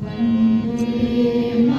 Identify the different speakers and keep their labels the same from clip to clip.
Speaker 1: प्रतिज्ञा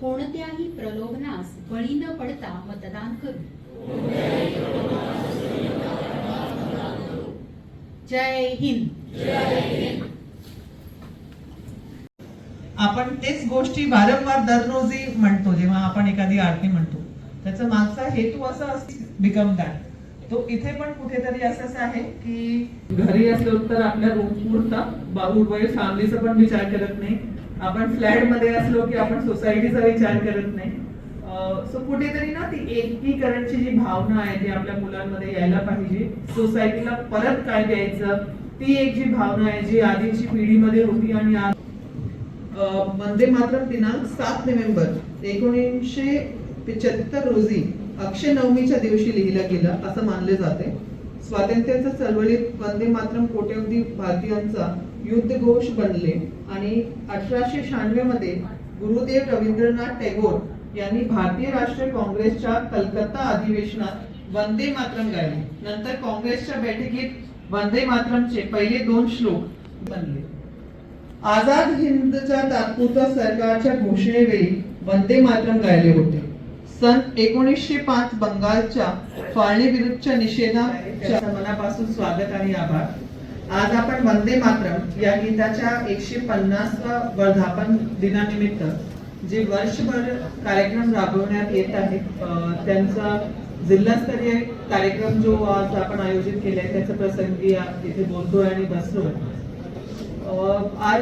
Speaker 1: कोणत्याही प्रलोभनास बळी न पडता मतदान करू. जय हिंद.
Speaker 2: आपण तेच गोष्टी वारंवार दररोजही म्हणतो जेव्हा आपण एखादी आरती म्हणतो. त्याचा मागचा हेतू असा असतो बिकम दॅट तो इथे पण कुठेतरी असंच आहे की
Speaker 3: घरी असलो तर आपल्या रूम पुरता. बाबू फॅमिलीचा पण विचार करत नाही. आपण फ्लॅटमध्ये असलो की आपण सोसायटीचा विचार करत नाही. सो कुठेतरी ना ती एकीकरणची जी भावना आहे ती आपल्या मुलांमध्ये यायला पाहिजे. सोसायटीला परत काय द्यायचं ती एक जी भावना आहे जी आधीची पिढीमध्ये होती आणि आज
Speaker 2: वंदे मातरम दिनांक सात नोव्हेंबर एकोणीसशे पिच्याहत्तर रोजी अक्षय नवमीच्या दिवशी लिहिलं गेलं असं मानले जाते. स्वातंत्र्याच्या चळवळीत वंदे मातरम कोट्यवधी भारतीयांचा युद्धघोष बनले आणि अठराशे शहाण्णवमध्ये गुरुदेव रवींद्रनाथ टागोर यांनी भारतीय राष्ट्रीय काँग्रेसच्या कलकत्ता अधिवेशनात वंदे मातरम गायले. नंतर काँग्रेसच्या बैठकीत वंदे मातरमचे पहिले दोन श्लोक बनले. आझाद हिंदच्या तात्पुरत्या सरकारच्या घोषणेवेळी वंदे मातरम गायले होते. सन एकोणीसशे पाच बंगालच्या फाळणी विरुद्धच्या निषेधाच्या मनापासून स्वागत आणि आभार. आज आपण वंदे मातरम या गीताच्या एकशे पन्नास वर्धापन दिनानिमित्त जे वर्षभर कार्यक्रम राबवण्यात येत आहेत अं, त्यांचा जिल्हास्तरीय कार्यक्रम जो आज आपण आयोजित केला आहे त्याचा प्रसंगी इथे बोलतोय आणि बसलोय. अं, आज